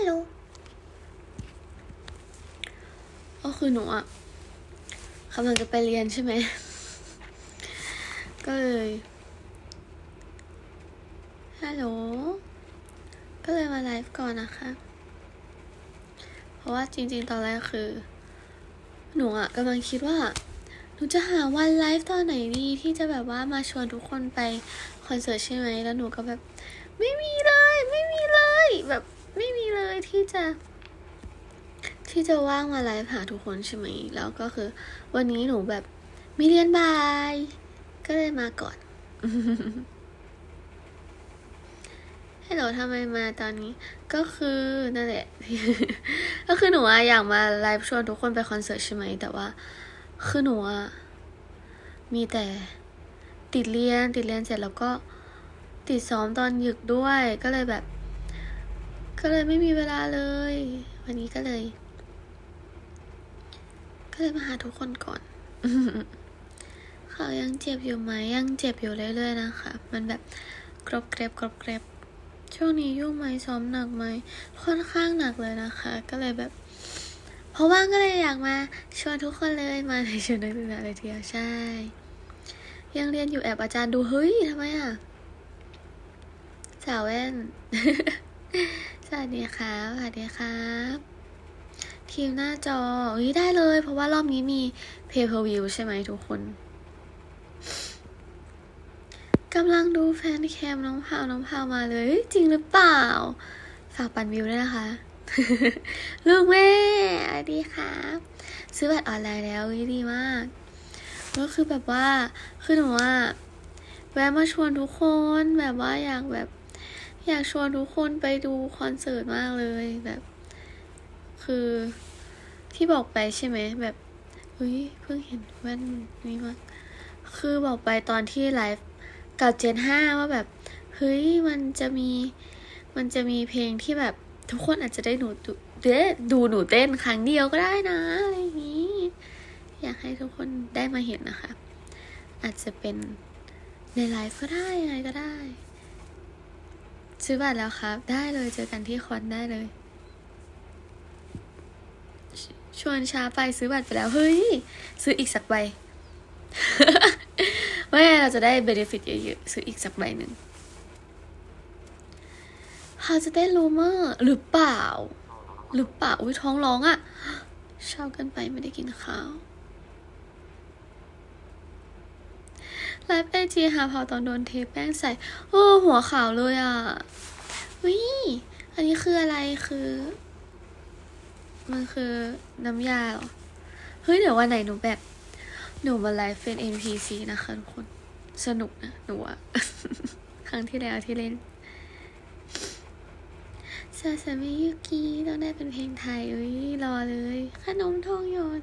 ลโหลก็คือหนูอะกำลังจะไปเรียนใช่ไหม ก็เลย ฮัลโหล ก็เลยมาไลฟ์ก่อนนะคะ เพราะว่าจริงๆ ตอนแรกคือ หนูอะกำลังคิดว่า หนูจะหาวันไลฟ์ตอนไหนดีที่จะแบบว่ามาชวนทุกคนไปคอนเสิร์ตใช่ไหม แล้วหนูก็แบบ ไม่มีเลย ไม่มีเลย แบบ ไม่มีเลยที่จะ ที่จะว่างมาไลฟ์หาทุกคนใช่ไหม แล้วก็คือ วันนี้หนูแบบมีเรียนบ่าย ก็เลยมาก่อนฮัลโหลทำไมมาตอนนี้ ก็คือนั่นแหละ ก็คือหนูอะอยากมาไลฟ์ชวนทุกคนไปคอนเสิร์ตใช่ไหม แต่ว่า คือหนูอะมีแต่ติดเรียนติดเรียนเสร็จแล้วก็ติดซ้อมตอนหยึกด้วยก็เลยแบบ ก็เลยไม่มีเวลาเลย วันนี้ก็เลย ก็เลยมาหาทุกคนก่อนเขายังเจ็บอยู่ไหมยังเจ็บอยู่เรื่อยๆนะคะ มันแบบกรอบเกรบกรอบเกรบช่วงนี้ยุ่งไหมซ้อมหนักไหมค่อนข้างหนักเลยนะคะ ก็เลยแบบ เพราะว่างก็เลยอยากมาชวนทุกคนเลยมาในชวนนักศึกษาเลยทีเดียวใช่ ยังเรียนอยู่แอบอาจารย์ดูเฮ้ยทำไมอะสาวแว่น สวัสดีครับสวัสดีครับ ทีมหน้าจอเฮ้ยได้เลย เพราะว่ารอบนี้มี pay per view ใช่ไหมทุกคนกำลังดูแฟนแคมน้องพาวน้องพาวมาเลย จริงหรือเปล่า ฝากปั่นวิวด้วยนะคะ ลูกแม่สวัสดีครับ ซื้อบัตรออนไลน์แล้วดีมาก ก็คือแบบว่า คือหนูว่าแวะมาชวนทุกคนแบบว่าอยากแบบ อยากชวนทุกคนไปดูคอนเสิร์ตมากเลยแบบ คือที่บอกไปใช่ไหมแบบเฮ้ยเพิ่งเห็นแว่นนี้มากคือบอกไปตอนที่ไลฟ์กับเจนห้าว่าแบบเฮ้ยมันจะมีมันจะมีเพลงที่แบบทุกคนอาจจะได้หนูดูเด้ดูหนูเต้นครั้งเดียวก็ได้นะอะไรอย่างนี้ อยากให้ทุกคนได้มาเห็นนะคะ อาจจะเป็นในไลฟ์ก็ได้อะไรก็ได้ ซื้อบัตรแล้วครับ ได้เลยเจอกันที่คอนได้เลยชชวนช้าไปซื้อบัตรไปแล้ว เฮ้ย ซื้ออีกสักใบไม่เราจะได้เบนฟิตเยอะๆซื้ออีกสักใบหนึ่งเขาจะได้รูเมื่อหรือเปล่า หรือเปล่าอุ้ยท้องร้องอะ่ะเช้ากันไปไม่ได้กินข้าว ไลฟ์ไอจีหาเผาตอนโดนเทแป้งใส่ โอ้หัวขาวเลยอะวิอันนี้คืออะไรคือ มันคือน้ำยาเหรอ เฮ้ย เดี๋ยววันไหนหนูแบบ หนูมาไลฟ์เป็น NPC นะคะทุกคน สนุกนะ หนูอะครั้งที่แล้วที่เล่นซาซามิยุกิต้องได้เป็นเพลงไทยเอ้ยรอเลย ขนมทองหยด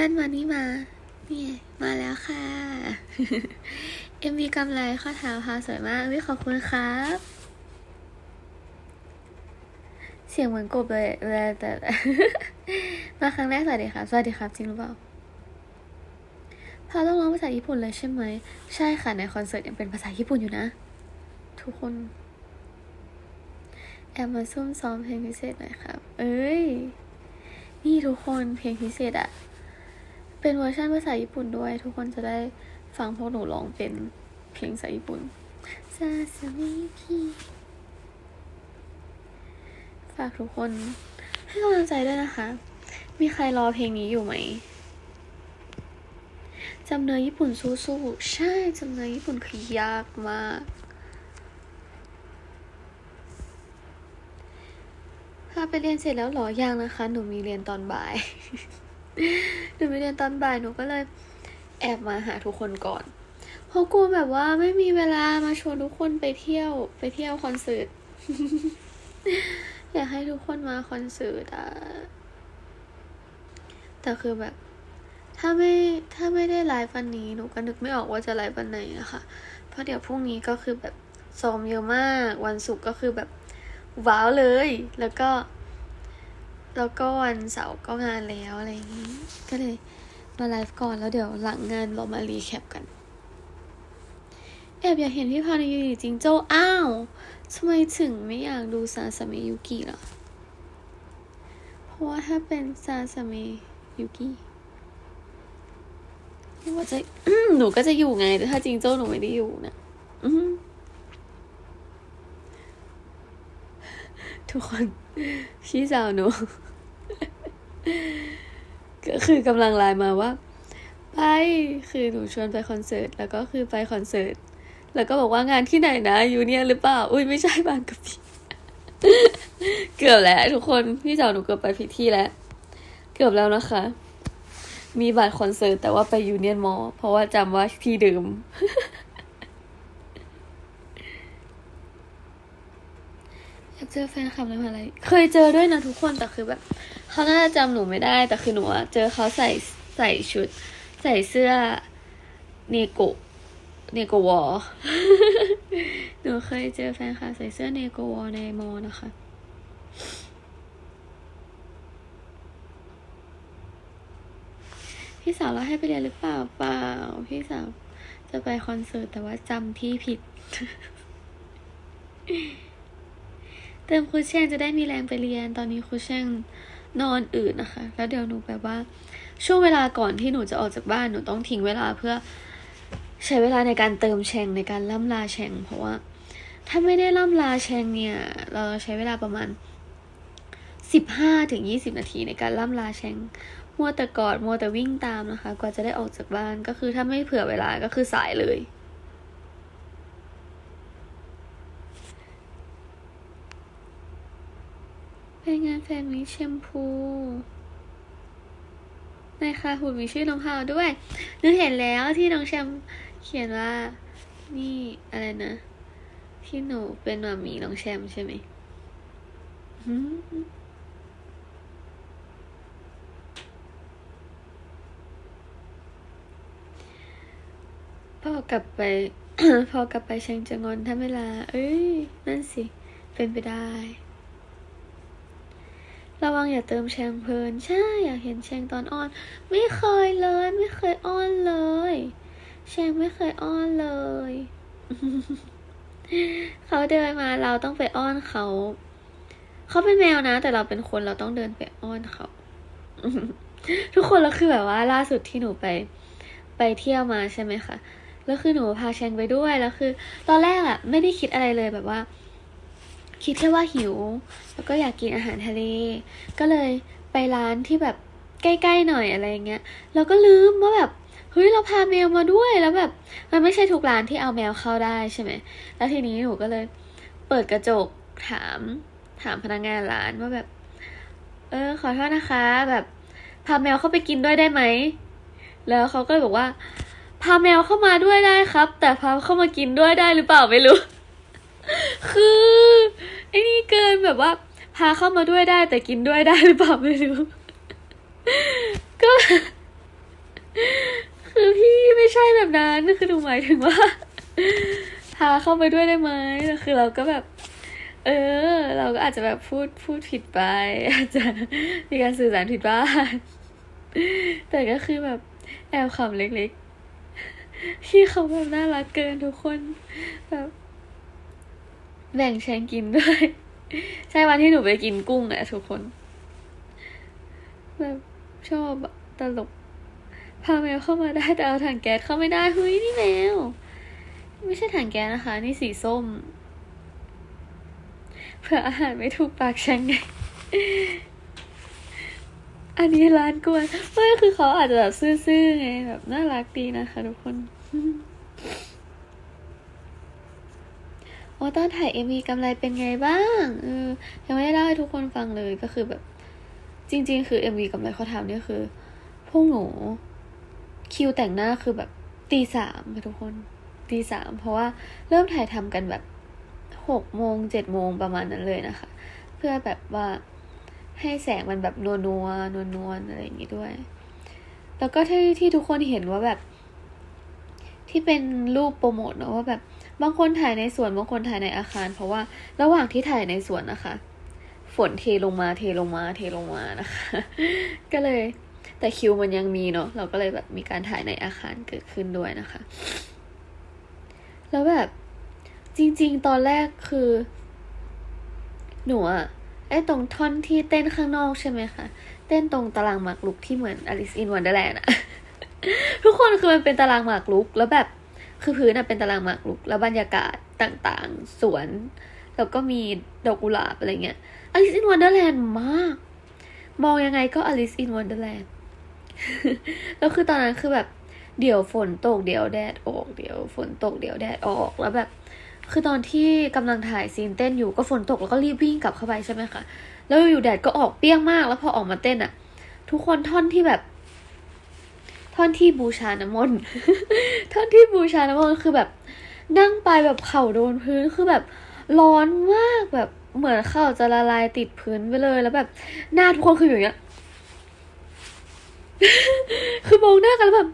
ว่นมานี่มา นี่มาแล้วค่ะเอ็มวีกำไรข้อเท้าค่ะสวยมากวิขอบคุณครับ เสียงเหมือนกบเลยเวลาแต่มาครั้งแรกสวัสดีครับ สวัสดีครับ จริงหรือเปล่าพาต้องร้องภาษาญี่ปุ่นเลยใช่ไหม ใช่ค่ะ ในคอนเสิร์ตยังเป็นภาษาญี่ปุ่นอยู่นะ ทุกคนแอบมาซุ่มซ้อมเพลงพิเศษหน่อยครับ เอ้ย นี่ทุกคนเพลงพิเศษอะ เป็นเวอร์ชันภาษาญี่ปุ่นด้วย ทุกคนจะได้ฟังพวกหนูร้องเป็นเพลงภาษาญี่ปุ่นซาซามิคิฝากทุกคนให้กำลังใจด้วยนะคะ มีใครรอเพลงนี้อยู่ไหมจำเนื้อญี่ปุ่นสู้ๆใช่จำเนื้อญี่ปุ่นคือยากมากพาไปเรียนเสร็จแล้วหรอยังนะคะ หนูมีเรียนตอนบ่าย หนูมีเรียนตอนบ่ายหนูก็เลย แอบมาหาทุกคนก่อน เพราะกลัวแบบว่าไม่มีเวลามาชวนทุกคนไปเที่ยวไปเที่ยวคอนเสิร์ต อยากให้ทุกคนมาคอนเสิร์ตอะแต่คือแบบ ถ้าไม่ถ้าไม่ได้ไลฟ์วันนี้หนูก็นึกไม่ออกว่าจะไลฟ์วันไหนอะค่ะเพราะเดี๋ยวพรุ่งนี้ก็คือแบบซ้อมเยอะมาก วันศุกร์ก็คือแบบว้าวเลย แล้วก็ แล้วก็วันเสาร์ก็งานแล้วอะไรอย่างนี้ ก็เลยมาไลฟ์ก่อนแล้วเดี๋ยวหลังงานเรามารีแคปกัน แอบอยากเห็นพี่พาในยูนิจิงโจ้อ้าวทำไมถึงไม่อยากดูซาสเมยุกิล่ะ เพราะว่าถ้าเป็นซาสเมยุกิหนูจะหนูก็จะอยู่ไง แต่ถ้าจริงโจ้หนูไม่ได้อยู่นะทุกคน พี่สาวหนู ก็คือกำลังไลน์มาว่า ไปคือหนูชวนไปคอนเสิร์ตแล้วก็คือไปคอนเสิร์ตแล้วก็บอกว่างานที่ไหนนะยูเนี่ยหรือเปล่า อุ้ยไม่ใช่บางกะปิเกือบแล้ว ทุกคนพี่สาวหนูเกือบไปผิดที่แล้ว เกือบแล้วนะคะ มีบัตรคอนเสิร์ตแต่ว่าไปยูเนียนมอเพราะว่าจำว่าที่เดิม อยาก เจอแฟนคลับในมหาลัยเคยเจอด้วยนะทุกคนแต่คือแบบเขาน่าจะจำหนูไม่ได้ แต่คือหนูอะเจอเขาใส่ใส่ชุด ใส่เสื้อเนโกเนโกวอหนูเคยเจอแฟนคลับใส่เสื้อเนโกวอในมอนะคะพี่สาวเราให้ไปเรียนหรือเปล่าเปล่า พี่สาวจะไปคอนเสิร์ตแต่ว่าจำที่ผิด เติมครูเช่งจะได้มีแรงไปเรียน ตอนนี้ครูเชงนอนอื่นนะคะ แล้วเดี๋ยวหนูแบบว่า ช่วงเวลาก่อนที่หนูจะออกจากบ้านหนูต้องทิ้งเวลาเพื่อใช้เวลาในการเติมแชงในการล่ำลาแชงเพราะว่า ถ้าไม่ได้ล่ำลาแชงเนี่ย เราใช้เวลาประมาณสิบห้าถึงยี่สิบนาทีในการล่ำลาแชงมัวแต่กอดมัวแต่วิ่งตามนะคะ กว่าจะได้ออกจากบ้านก็คือถ้าไม่เผื่อเวลาก็คือสายเลย ไป งานแฟนมิตรแชมพูในคาหุ่นมีชื่อน้องพาวด้วยนึกเห็นแล้วที่น้องแชมเขียนว่า นี่อะไรนะ ที่หนูเป็นหมามีน้องแชมใช่ไหมพอกลับไป พอกลับไปเชงจะงอนถ้าเวลา เอ้ย นั่นสิ เป็นไปได้ ระวังอย่าเติมแชงเพลิน ใช่ อยากเห็นแชงตอนอ้อน ไม่เคยเลย ไม่เคยอ้อนเลย แชงไม่เคยอ้อนเลย เขาเดินมาเราต้องไปอ้อนเขา เขาเป็นแมวนะ แต่เราเป็นคนเราต้องเดินไปอ้อนเขา ทุกคนแล้วคือแบบว่า ล่าสุดที่หนูไป ไปเที่ยวมาใช่ไหมคะแล้วคือหนูพาแชงไปด้วยแล้วคือ ตอนแรกอะไม่ได้คิดอะไรเลยแบบว่า คิดแค่ว่าหิว แล้วก็อยากกินอาหารทะเล ก็เลยไปร้านที่แบบใกล้ๆหน่อยอะไรเงี้ยเราก็ลืมว่าแบบเฮ้ยเราพาแมวมาด้วยแล้วแบบ มันไม่ใช่ทุกร้านที่เอาแมวเข้าได้ใช่ไหมแล้วทีนี้หนูก็เลย เปิดกระจกถาม ถามพนักงานร้านว่าแบบ เออ ขอโทษนะคะ แบบพาแมวเข้าไปกินด้วยได้ไหมแล้วเขาก็เลยบอกว่า พาแมวเข้ามาด้วยได้ครับ แต่พาเข้ามากินด้วยได้หรือเปล่าไม่รู้ คือ ไอ้นี่เกินแบบว่า พาเข้ามาด้วยได้แต่กินด้วยได้หรือเปล่าไม่รู้ ก็ คือพี่ไม่ใช่แบบนั้นคือหนูหมายถึงว่า พาเข้าไปด้วยได้ไหมคือเราก็แบบ เออ เราก็อาจจะแบบพูดพูดผิดไป อาจจะมีการสื่อสารผิดบ้างแต่ก็คือแบบแอบขำเล็กๆพี่เขาแบบน่ารักเกินทุกคนแบบ แบ่งแชงกินด้วย ใช่วันที่หนูไปกินกุ้งอะทุกคนแบบชอบตลก พาแมวเข้ามาได้แต่เอาถังแก๊สเข้าไม่ได้เฮ้ยนี่แมว ไม่ใช่ถังแก๊สนะคะ นี่สีส้ม เผื่ออาหารไม่ถูกปากฉันไงอันนี้ร้านกวนไม่คือเขาอาจจะแบบซื่อๆไงแบบน่ารักดีนะคะทุกคน ว่าตอนถ่ายเอ็มีกำไรเป็นไงบ้างเออยังไม่ได้เล่าให้ทุกคนฟังเลยก็คือแบบ จริง ๆ คือเอ็มีกำไรเขาทำเนี่ยคือพวกหนูคิวแต่งหน้าคือแบบตีสามค่ะทุกคนตีสามเพราะว่าเริ่มถ่ายทำกันแบบหกโมงเจ็ดโมงประมาณนั้นเลยนะคะ เพื่อแบบว่าให้แสงมันแบบนัวนัวนัวนวๆอะไรอย่างงี้ด้วย แล้วก็ที่ที่ทุกคนเห็นว่าแบบ ที่เป็นรูปโปรโมทเนอะว่าแบบบางคนถ่ายในสวนบางคนถ่ายในอาคาร เพราะว่าระหว่างที่ถ่ายในสวนนะคะ ฝนเทลงมาเทลงมาเทลงมานะคะ ก็เลยแต่คิวมันยังมีเนาะเราก็เลยแบบมีการถ่ายในอาคารเกิดขึ้นด้วยนะคะ แล้วแบบจริง ๆ ตอนแรกคือ หนูอะไอ้ตรงท่อนที่เต้นข้างนอกใช่ไหมคะ เต้นตรงตารางหมากรุกที่เหมือน Alice in Wonderland อะ ทุกคนคือมันเป็นตารางหมากรุก แล้วแบบคือพื้นอะเป็นตารางหมากรุก แล้วบรรยากาศต่างๆ สวน แล้วก็มีดอกกุหลาบอะไรเงี้ย Alice in Wonderland มาก มองยังไงก็ Alice in Wonderland แล้วคือตอนนั้นคือแบบเดี๋ยวฝนตกเดี๋ยวแดดออก เดี๋ยวฝนตกเดี๋ยวแดดออกแล้วแบบ คือตอนที่กำลังถ่ายซีนเต้นอยู่ก็ฝนตกแล้วก็รีบวิ่งกลับเข้าไปใช่ไหมคะแล้วอยู่แดดก็ออกเปรี้ยงมาก แล้วพอออกมาเต้นอะทุกคนท่อนที่แบบ ท่อนที่บูชาน้ำมนต์ท่อนที่บูชาน้ำมนต์คือแบบนั่งไปแบบเข่าโดนพื้นคือแบบร้อนมากแบบเหมือนเข่าจะละลายติดพื้นไปเลยแล้วแบบหน้าทุกคนคืออย่างเงี้ยคือมองหน้ากันแล้วแบบ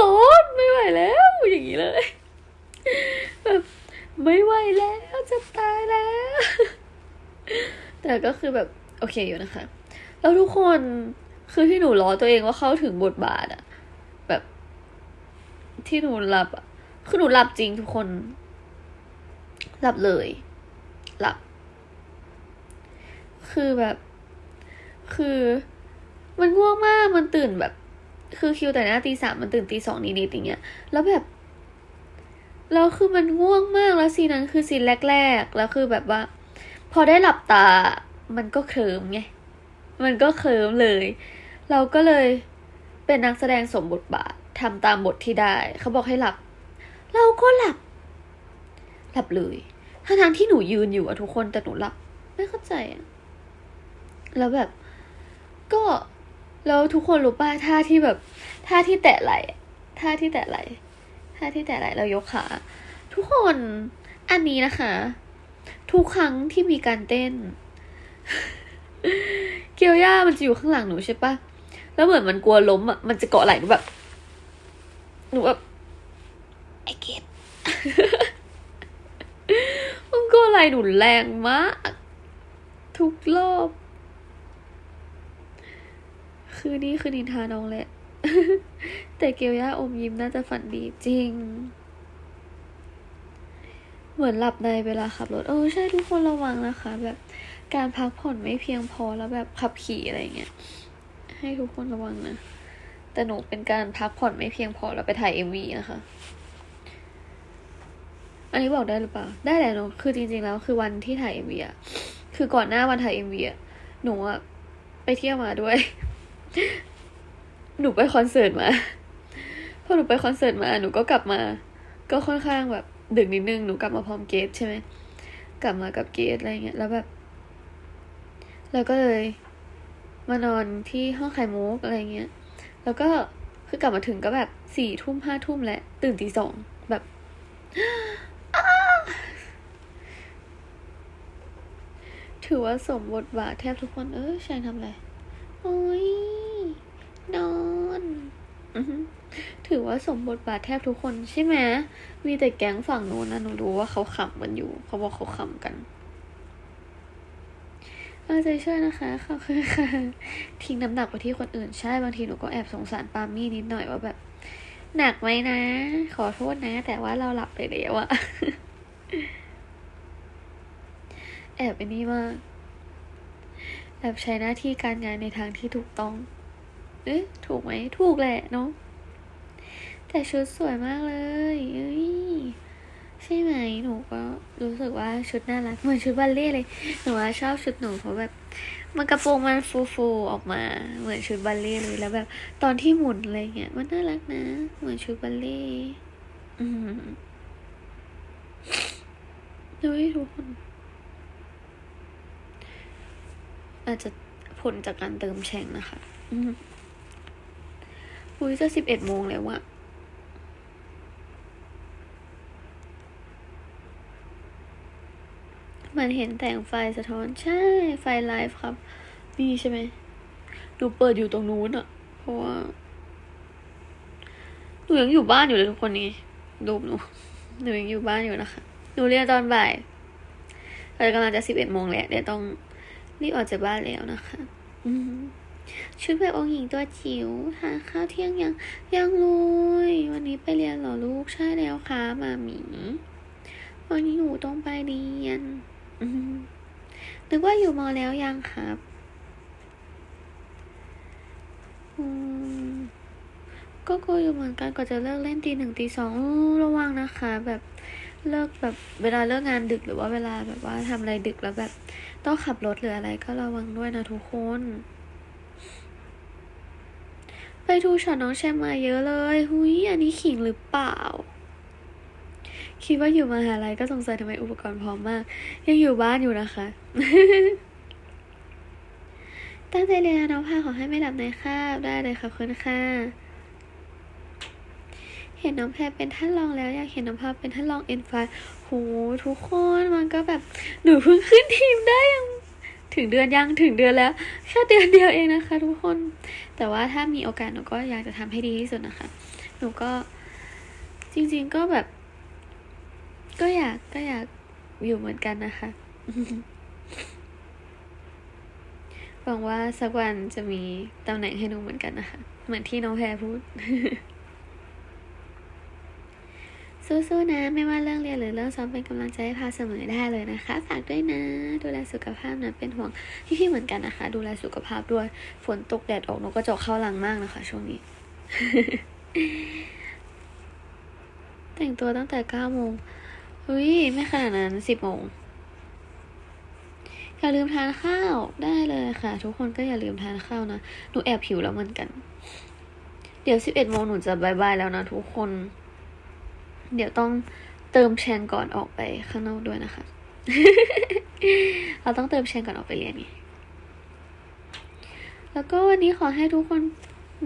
ร้อนไม่ไหวแล้วอย่างนี้เลยแบบไม่ไหวแล้วจะตายแล้ว แต่ก็คือแบบโอเคอยู่นะคะ แล้วทุกคนคือที่หนูล้อตัวเองว่าเข้าถึงบทบาทอะ ที่หนูหลับคือหนูหลับจริงทุกคน หลับเลย หลับ คือแบบ คือมันง่วงมากมันตื่นแบบ คือคิวแต่หน้าตีสามมันตื่นตีสองนิดๆอย่างเงี้ย แล้วแบบแล้วคือมันง่วงมากแล้วซีนนั้นคือซีนแรกๆ แล้วคือแบบว่า พอได้หลับตา มันก็เคลิมไง มันก็เคลิมเลย เราก็เลยเป็นนักแสดงสมบทบาท ทำตามบทที่ได้ เขาบอกให้หลับ เราก็หลับ หลับเลยทั้งทางที่หนูยืนอยู่อะทุกคนแต่หนูหลับ ไม่เข้าใจอะแล้วแบบ ก็แล้วทุกคนรู้ป่ะท่าที่แบบท่าที่แตะไหลท่าที่แตะไหลท่าที่แตะไหลเรายกขาทุกคนอันนี้นะคะ ทุกครั้งที่มีการเต้น เกียวย่ามันจะอยู่ข้างหลังหนูใช่ปะแล้วเหมือนมันกลัวล้มอะมันจะเกาะไหล่หนูแบบ หนูแบบไอเกตมันเกาะไหล่หนูแรงมาก ทุกรอบ คือนี่คือนินทาน้องแหละ แต่เกียวย่าอมยิ้มน่าจะฝันดีจริง เหมือนหลับในเวลาขับรถ เออใช่ทุกคนระวังนะคะ แบบการพักผ่อนไม่เพียงพอแล้วแบบขับขี่อะไรเงี้ย ให้ทุกคนระวังนะ แต่หนูเป็นการพักผ่อนไม่เพียงพอแล้วไปถ่ายเอ็มวีนะคะ อันนี้บอกได้หรือเปล่า ได้แหละเนอะคือจริงๆแล้วคือวันที่ถ่ายเอ็มวีอะคือก่อนหน้าวันถ่ายเอ็มวีอะหนูอะไปเที่ยวมาด้วย หนูไปคอนเสิร์ตมา พอหนูไปคอนเสิร์ตมา หนูก็กลับมา ก็ค่อนข้างแบบดึกนิดนึง หนูกลับมาพร้อมเกสใช่ไหม กลับมากับเกสอะไรเงี้ย แล้วแบบ แล้วก็เลย มานอนที่ห้องไข่มุกอะไรเงี้ย แล้วก็คือกลับมาถึงก็แบบสี่ทุ่มห้าทุ่มแล้วตื่นตีสองแบบถือว่าสมบทบาทแทบทุกคนเออชายทำอะไร โอ้ย นอนอถือว่าสมบทบาทแทบทุกคนใช่ไหม มีแต่แก๊งฝั่งนู้นนะหนูรู้ว่าเขาขำกันอยู่ เขาบอกเขาขำกัน เอาใจช่วยนะคะขอบคุณค่ะ ทิ้งน้ำหนักไปที่คนอื่นใช่บางทีหนูก็แอบสงสารปามี่นิดหน่อยว่าแบบ หนักไหมนะ ขอโทษนะ แต่ว่าเราหลับไปแล้วอะแอบไปนี่มากแอบใช้หน้าที่การงานในทางที่ถูกต้อง เอ๊ะ ถูกไหม ถูกแหละเนาะแต่ชุดสวยมากเลยเอ้ย ช่ไหมหนูก็รู้สึกว่าชุดน่ารักเหมือนชุดบัลเล่เลยหนูว่าชอบชุดหนูเพราะแบบมันกระโปรงมันฟูๆออกมาเหมือนชุดบัลเล่เลยแล้วแบบ ตอนที่หมุนอะไรเงี้ยมันน่ารักนะ เหมือนชุดบัลเล่ต์อืมดูให้ทุกคน อาจจะผลจากการเติมแชงนะคะอืมอุ้ยจะสิบเอ็ดโมงแล้วอะ เหมือนเห็นแสงไฟสะท้อนใช่ไฟไลฟ์ครับ นี่ใช่ไหมหนูเปิดอยู่ตรงนู้นอะเพราะว่าหนูยังอยู่บ้านอยู่เลยทุกคนนี้รูปหนูหนูยังอยู่บ้านอยู่นะคะหนูเรียนตอนบ่ายเรากำลังจะสิบเอ็ดโมงแล้วเดี๋ยวต้องรีบออกจากบ้านแล้วนะคะชุดแบบองค์หญิงตัวจิ๋วหาข้าวเที่ยงยังยังเลยวันนี้ไปเรียนเหรอลูกใช่แล้วค่ะมามีวันนี้หนูต้องไปเรียน นึกว่าอยู่มอแล้วยังครับอืมก็กลัวอยู่เหมือนกันก็จะเลิกเล่นตีหนึ่งตีสองระวังนะคะ แบบเลิกแบบเวลาเลิกงานดึกหรือว่าเวลาแบบว่าทำอะไรดึกแล้วแบบ ต้องขับรถหรืออะไรก็ระวังด้วยนะทุกคน ไปดูช็อตน้องแชมมาเยอะเลย หุยอันนี้ขิงหรือเปล่า คิดว่าอยู่มหาลัยก็สงสัยทำไมอุปกรณ์พร้อมมาก ยังอยู่บ้านอยู่นะคะ ตั้งใจเรียนน้องพาขอให้ไม่หลับในคาบได้เลยค่ะคุณค่ะ เห็นน้องแพรเป็นท่านรองแล้วอยากเห็นน้องพาเป็นท่านรองเอ็นไฟโหทุกคนมันก็แบบหนูเพิ่งขึ้นทีมได้ยังถึงเดือนยังถึงเดือนแล้วแค่เดือนเดียวเองนะคะ ทุกคน แต่ว่าถ้ามีโอกาสหนูก็อยากจะทำให้ดีที่สุดนะคะ หนูก็จริง ๆ ก็แบบ ก็อยากก็อยากอยู่เหมือนกันนะคะ หวังว่าสักวันจะมีตำแหน่งให้หนูเหมือนกันนะคะ เหมือนที่น้องแพรพูด สู้ๆนะ ไม่ว่าเรื่องเรียนหรือเรื่องซ้อมเป็นกำลังใจให้พาเสมอได้เลยนะคะ ฝากด้วยนะ ดูแลสุขภาพนะเป็นห่วงพี่ๆเหมือนกันนะคะ ดูแลสุขภาพด้วย ฝนตกแดดออกนกกระจอกเข้าลังมากนะคะ ช่วงนี้แต่งตัวตั้งแต่เก้าโมง เฮ้ย ไม่ขนาดนั้นสิบโมงอย่าลืมทานข้าวได้เลยค่ะ ทุกคนก็อย่าลืมทานข้าวนะ หนูแอบหิวแล้วเหมือนกัน เดี๋ยวสิบเอ็ดโมงหนูจะบายบายแล้วนะทุกคน เดี๋ยวต้องเติมแชนก่อนออกไปข้างนอกด้วยนะคะ เราต้องเติมแชนก่อนออกไปเรียนไงแล้วก็วันนี้ขอให้ทุกคน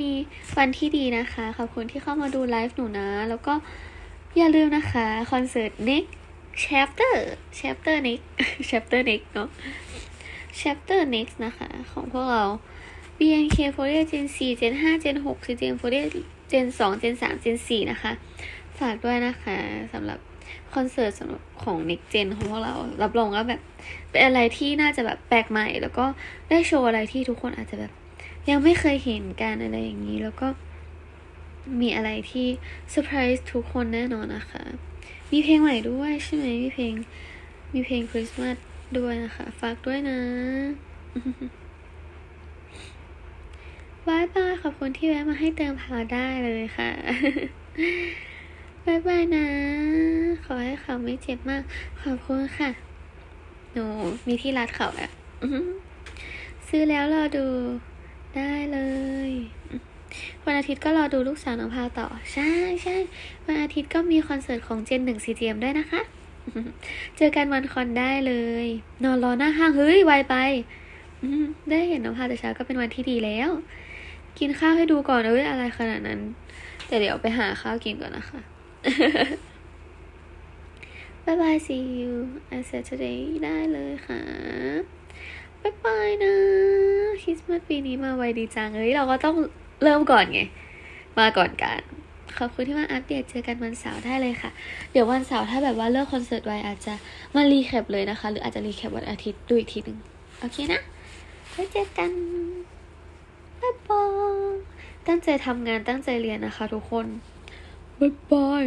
มีวันที่ดีนะคะ ขอบคุณที่เข้ามาดูไลฟ์หนูนะ แล้วก็ อย่าลืมนะคะคอนเสิร์ต next chapter chapter next chapter next เนาะ chapter next นะคะ ของพวกเรา BNK48 Gen 4 Gen 5 Gen 6 CGM48 Gen 2 Gen 3 Gen 4 นะคะ ฝากด้วยนะคะสำหรับคอนเสิร์ตสำหรับของ Next Gen ของพวกเรา รับรองว่าแบบ เป็นอะไรที่น่าจะแบบแปลกใหม่ แล้วก็ได้โชว์อะไรที่ทุกคนอาจจะแบบ ยังไม่เคยเห็นกันอะไรอย่างนี้แล้วก็ มีอะไรที่เซอร์ไพรส์ทุกคนแน่นอนนะคะ มีเพลงใหม่ด้วยใช่ไหมมีเพลง มีเพลงคริสต์มาสด้วยนะคะ ฝากด้วยนะบายบายขอบคุณที่แวะมาให้เติมพลังได้เลยค่ะบายบายนะ ขอให้เขาไม่เจ็บมาก ขอบคุณค่ะ หนูมีที่รัดเขาแล้ว ซื้อแล้วรอดูได้เลย วันอาทิตย์ก็รอดูลูกสาวน้องพาวต่อ ใช่ใช่วันอาทิตย์ก็มีคอนเสิร์ตของเจนหนึ่งซีเจมด้วยนะคะ เจอกันวันคอนได้เลย นอนรอหน้าห้างเฮ้ยไวไปอได้เห็นน้องพาวแต่เช้าก็เป็นวันที่ดีแล้ว กินข้าวให้ดูก่อนเอ้ยอะไรขนาดนั้น แต่เดี๋ยวไปหาข้าวกินก่อนนะคะบายบาย see you I said today ได้เลยค่ะบายบายนะคริสต์มาสปีนี้มาไวดีจังเอ้ยเราก็ต้อง เริ่มก่อนไง มาก่อนกันขอบคุณที่มาอัปเดตเจอกันวันเสาร์ได้เลยค่ะ เดี๋ยววันเสาร์ถ้าแบบว่าเลิกคอนเสิร์ตไวอาจจะมารีแคปเลยนะคะ หรืออาจจะรีแคปวันอาทิตย์ดูอีกทีหนึ่งโอเคนะไว้เจอกันบ๊ายบายตั้งใจทำงานตั้งใจเรียนนะคะทุกคนบ๊ายบาย